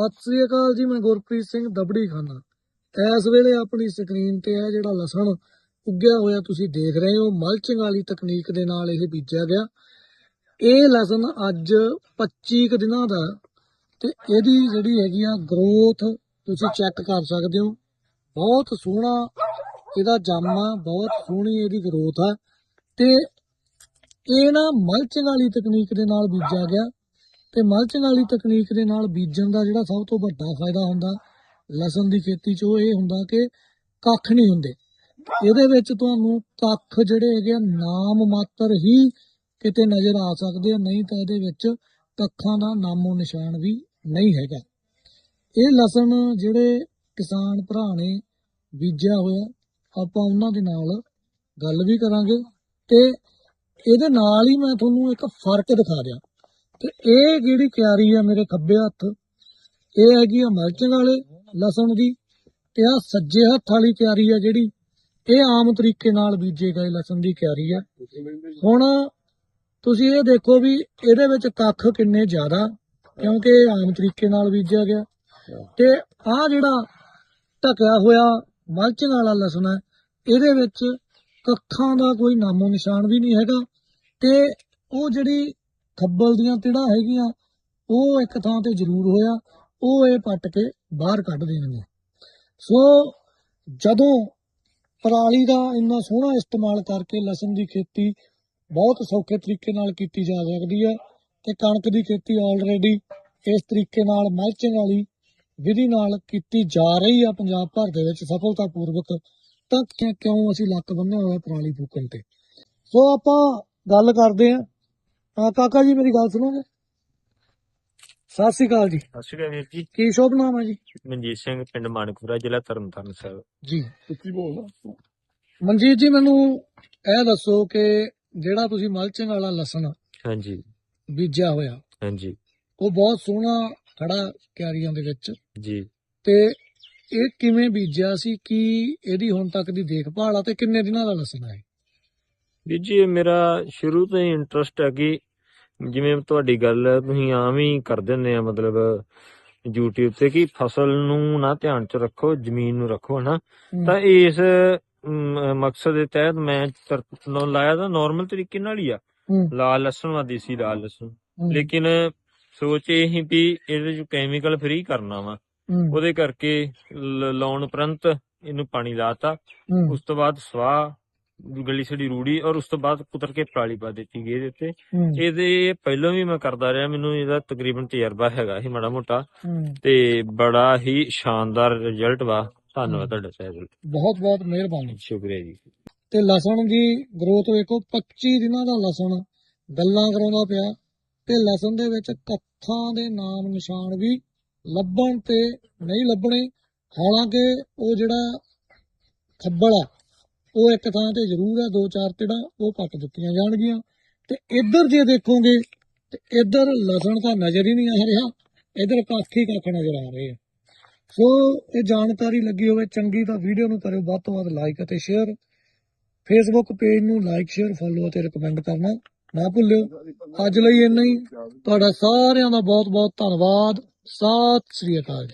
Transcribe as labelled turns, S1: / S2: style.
S1: ਸਤਿ ਸ੍ਰੀ ਅਕਾਲ ਜੀ, ਮੈਂ ਗੁਰਪ੍ਰੀਤ ਸਿੰਘ ਦਬੜੀ ਖਾਨਾ ਇਸ ਵੇਲੇ ਆਪਣੀ ਸਕਰੀਨ ਤੇ ਹੈ ਜਿਹੜਾ ਲਸਣ ਉੱਗਿਆ ਹੋਇਆ ਤੁਸੀਂ ਦੇਖ ਰਹੇ ਹੋ। ਮਲਚਿੰਗ ਵਾਲੀ ਤਕਨੀਕ ਦੇ ਨਾਲ ਇਹ ਬੀਜਿਆ ਗਿਆ। ਇਹ ਲਸਣ ਅੱਜ 25 ਕੁ ਦਿਨਾਂ ਦਾ ਹੈ ਤੇ ਇਹਦੀ ਜਿਹੜੀ ਹੈਗੀ ਆ ਗਰੋਥ ਤੁਸੀਂ ਚੈੱਕ ਕਰ ਸਕਦੇ ਹੋ। ਬਹੁਤ ਸੋਹਣਾ ਇਹਦਾ ਜਾਮਾ ਬਹੁਤ ਸੋਹਣੀ ਇਹਦੀ ਗਰੋਥ ਹੈ ਤੇ ਇਹ ਨਾ ਮਲਚਿੰਗ ਵਾਲੀ ਤਕਨੀਕ ਦੇ ਨਾਲ ਬੀਜਿਆ ਗਿਆ। ਤੇ ਮਲਚਿੰਗ ਵਾਲੀ ਤਕਨੀਕ ਦੇ ਨਾਲ ਬੀਜਣ ਦਾ ਜਿਹੜਾ ਸਭ ਤੋਂ ਵੱਡਾ ਫਾਇਦਾ ਹੁੰਦਾ, ਲਸਣ ਦੀ ਖੇਤੀ 'ਚ ਉਹ ਇਹ ਹੁੰਦਾ ਕਿ ਕੱਖ ਨਹੀਂ ਹੁੰਦੇ। ਇਹਦੇ ਵਿੱਚ ਤੁਹਾਨੂੰ ਕੱਖ ਜਿਹੜੇ ਹੈਗੇ ਆ, ਨਾਮ ਮਾਤਰ ਹੀ ਕਿਤੇ ਨਜ਼ਰ ਆ ਸਕਦੇ ਆ, ਨਹੀਂ ਤਾਂ ਇਹਦੇ ਵਿੱਚ ਕੱਖਾਂ ਦਾ ਨਾਮੋ ਨਿਸ਼ਾਨ ਵੀ ਨਹੀਂ ਹੈਗਾ। ਇਹ ਲਸਣ ਜਿਹੜੇ ਕਿਸਾਨ ਭਰਾ ਨੇ ਬੀਜਿਆ ਹੋਇਆ, ਆਪਾਂ ਉਹਨਾਂ ਦੇ ਨਾਲ ਗੱਲ ਵੀ ਕਰਾਂਗੇ ਤੇ ਇਹਦੇ ਨਾਲ ਹੀ ਮੈਂ ਤੁਹਾਨੂੰ ਇੱਕ ਫ਼ਰਕ ਦਿਖਾ ਦਿਆਂ। ਤੇ ਇਹ ਜਿਹੜੀ ਕਿਆਰੀ ਆ ਮੇਰੇ ਖੱਬੇ ਹੱਥ, ਇਹ ਹੈਗੀ ਆ ਮਲਚਿੰਗ ਵਾਲੇ ਲਸਣ ਦੀ ਤੇ ਆ ਸੱਜੇ ਹੱਥ ਵਾਲੀ ਕਿਆਰੀ ਆ ਜਿਹੜੀ, ਇਹ ਆਮ ਤਰੀਕੇ ਨਾਲ ਬੀਜੇ ਗਏ ਲਸਣ ਦੀ ਕਿਆਰੀ ਆ। ਹੁਣ ਤੁਸੀਂ ਇਹ ਦੇਖੋ ਵੀ ਇਹਦੇ ਵਿੱਚ ਕੱਖ ਕਿੰਨੇ ਜ਼ਿਆਦਾ, ਕਿਉਂਕਿ ਇਹ ਆਮ ਤਰੀਕੇ ਨਾਲ ਬੀਜਿਆ ਗਿਆ। ਤੇ ਆ ਜਿਹੜਾ ਢਕਿਆ ਹੋਇਆ ਮਲਚਣ ਵਾਲਾ ਲਸਣ ਹੈ ਇਹਦੇ ਵਿੱਚ ਕੱਖਾਂ ਦਾ ਕੋਈ ਨਾਮੋ ਨਿਸ਼ਾਨ ਵੀ ਨਹੀਂ ਹੈਗਾ ਤੇ ਉਹ ਜਿਹੜੀ ਖੱਬਲ ਦੀਆਂ ਤਿੜਾ ਹੈਗੀਆਂ, ਉਹ ਇੱਕ ਥਾਂ ਤੇ ਜ਼ਰੂਰ ਹੋਇਆ, ਉਹ ਇਹ ਪੱਟ ਕੇ ਬਾਹਰ ਕੱਢ ਦੇਣਗੇ। ਸੋ ਜਦੋਂ ਪਰਾਲੀ ਦਾ ਇੰਨਾ ਸੋਹਣਾ ਇਸਤੇਮਾਲ ਕਰਕੇ ਲਸਣ ਦੀ ਖੇਤੀ ਬਹੁਤ ਸੌਖੇ ਤਰੀਕੇ ਨਾਲ ਕੀਤੀ ਜਾ ਸਕਦੀ ਹੈ ਤੇ ਕਣਕ ਦੀ ਖੇਤੀ ਆਲਰੇਡੀ ਇਸ ਤਰੀਕੇ ਨਾਲ ਮਲਚਿੰਗ ਵਾਲੀ ਵਿਧੀ ਨਾਲ ਕੀਤੀ ਜਾ ਰਹੀ ਆ ਪੰਜਾਬ ਭਰ ਦੇ ਵਿੱਚ ਸਫਲਤਾਪੂਰਵਕ, ਤਾਂ ਕਿਉਂ ਅਸੀਂ ਲੱਕ ਬੰਨਿਆ ਹੋਇਆ ਪਰਾਲੀ ਫੂਕਣ ਤੇ? ਸੋ ਆਪਾਂ ਗੱਲ ਕਰਦੇ ਆਂ ਆ ਕਾਕਾ ਜੀ ਮੇਰੀ ਗੱਲ ਸੁਣੋਗੇ? ਸਤਿ ਸ੍ਰੀ ਅਕਾਲ ਜੀ।
S2: ਸਤਿ ਸ਼੍ਰੀ ਅਕਾਲ ਵੀਰ ਜੀ।
S1: ਕੀ ਸ਼ੁਭ ਨਾਮ ਹੈ ਜੀ?
S2: ਮਨਜੀਤ ਸਿੰਘ ਪਿੰਡ ਮਾਨਕਪੁਰਾ ਜ਼ਿਲ੍ਹਾ ਤਰਨਤਾਰਨ ਸਾਹਿਬ।
S1: ਜੀ। ਉੱਚੀ ਬੋਲਦਾ ਮਨਜੀਤ ਜੀ ਮੈਨੂੰ ਇਹ ਦੱਸੋ ਕਿ ਜਿਹੜਾ ਤੁਸੀਂ ਮਲਚਿੰਗ ਵਾਲਾ ਲਸਣ
S2: ਹਾਂਜੀ।
S1: ਬੀਜਿਆ ਹੋਇਆ
S2: ਹਾਂਜੀ।
S1: ਉਹ ਬਹੁਤ ਸੋਹਣਾ ਖੜਾ ਕਿਆਰੀਆਂ ਦੇ ਵਿੱਚ।
S2: ਜੀ।
S1: ਤੇ ਇਹ ਕਿਵੇਂ ਬੀਜਿਆ ਸੀ? ਕੀ ਇਹਦੀ ਹੁਣ ਤੱਕ ਦੀ ਦੇਖਭਾਲ ਆ ਤੇ ਕਿੰਨੇ ਦਿਨਾਂ ਦਾ ਲਸਣ ਹੈ
S2: ਵੀਰ ਜੀ ਇਹ ਮੇਰਾ ਸ਼ੁਰੂ ਤੋਂ ਹੀ ਇੰਟਰਸਟ ਹੈ ਕਿ ਜਿਵੇਂ ਤੁਹਾਡੀ ਗੱਲ ਤੁਸੀਂ ਆਮ ਹੀ ਕਰ ਦਿੰਦੇ ਆ ਮਤਲਬ YouTube ਤੇ ਕਿ ਫਸਲ ਨੂੰ ਨਾ ਧਿਆਨ ਚ ਰੱਖੋ ਜ਼ਮੀਨ ਨੂੰ ਰੱਖੋ ਹਨਾ? ਤਾਂ ਇਸ ਮਕਸਦ ਦੇ ਤਹਿਤ ਮੈਂ ਤਰ- ਨੋ- ਲਾਇਆ ਤਾਂ ਨਾਰਮਲ ਤਰੀਕੇ ਨਾਲ ਹੀ ਆ। ਲਾਲ ਲਸਣ ਵਾ ਦੇਸੀ ਲਾਲ ਲਸਣ। ਲੇਕਿਨ ਸੋਚ ਇਹ ਹੀ ਵੀ ਇਹਦੇ ਚ ਕੈਮੀਕਲ ਫ੍ਰੀ ਕਰਨਾ ਵਾ। ਉਹਦੇ ਕਰਕੇ ਲਾਉਣ ਉਪਰੰਤ ਇਹਨੂੰ ਪਾਣੀ ਲਾਤਾ। ਉਸ ਤੋਂ ਬਾਅਦ ਸਵਾਹ ਗਲੀ ਸੜੀ ਰੂੜੀ ਔਰ ਉਸ ਤੋਂ ਬਾਅਦ ਕੁਤਰ ਕੇ ਪਰਾਲੀ ਪਾ ਦਿੱਤੀ ਗਈ ਇਹਦੇ ਉੱਤੇ। ਇਹਦੇ ਪਹਿਲਾਂ ਵੀ ਮੈਂ ਕਰਦਾ ਰਿਹਾ ਮੈਨੂੰ ਇਹਦਾ ਤਕਰੀਬਨ ਤਜਰਬਾ ਹੈਗਾ ਹੀ ਮਾੜਾ ਮੋਟਾ। ਤੇ ਬੜਾ ਹੀ ਸ਼ਾਨਦਾਰ ਰਿਜ਼ਲਟ ਵਾ। ਧੰਨਵਾਦ ਤੁਹਾਡਾ ਸਾਹਿਬ
S1: ਬਹੁਤ ਬਹੁਤ ਮਿਹਰਬਾਨੀ।
S2: ਸ਼ੁਕਰੀਆ ਜੀ।
S1: ਤੇ ਲਸਣ ਦੀ ਗਰੋਥ ਵੇਖੋ 25 ਦਿਨਾਂ ਦਾ ਲਸਣ ਗੱਲਾਂ ਕਰਾਉਂਦਾ ਪਿਆ। ਤੇ ਲਸਣ ਦੇ ਵਿੱਚ ਕੱਥਾਂ ਦੇ ਨਾਮ ਨਿਸ਼ਾਨ ਵੀ ਲੱਭਣ ਤੇ ਨਹੀਂ ਲੱਭਣੇ। ਹਾਲਾਂਕਿ ਉਹ ਜਿਹੜਾ ਖੱਬਲ ਆ ਉਹ ਇੱਕ ਥਾਂ ਤੇ ਜ਼ਰੂਰ ਹੈ ਦੋ ਚਾਰ ਤਿੜਾ ਉਹ ਪੱਟ ਦਿੱਤੀਆਂ ਜਾਣਗੀਆਂ। ਤੇ ਇੱਧਰ ਜੇ ਦੇਖੋਗੇ, ਤੇ ਇੱਧਰ ਲਸਣ ਤਾਂ ਨਜ਼ਰ ਹੀ ਨਹੀਂ ਆ ਰਿਹਾ, ਇੱਧਰ ਕੱਖ ਹੀ ਕੱਖ ਨਜ਼ਰ ਆ ਰਹੇ ਆ। ਸੋ ਇਹ ਜਾਣਕਾਰੀ ਲੱਗੀ ਹੋਵੇ, ਚੰਗੀ ਤਾਂ ਵੀਡੀਓ ਨੂੰ ਕਰਿਓ, ਵੱਧ ਤੋਂ ਵੱਧ ਲਾਈਕ ਅਤੇ ਸ਼ੇਅਰ ਫੇਸਬੁੱਕ ਪੇਜ ਨੂੰ ਲਾਈਕ ਸ਼ੇਅਰ ਫੋਲੋ ਅਤੇ ਰეკਮੈਂਡ ਕਰਨਾ ਨਾ ਭੁੱਲਿਓ। ਅੱਜ ਲਈ ਇੰਨਾ ਹੀ। ਤੁਹਾਡਾ ਸਾਰਿਆਂ ਦਾ ਬਹੁਤ ਬਹੁਤ ਧੰਨਵਾਦ। ਸਤਿ ਸ੍ਰੀ ਅਕਾਲ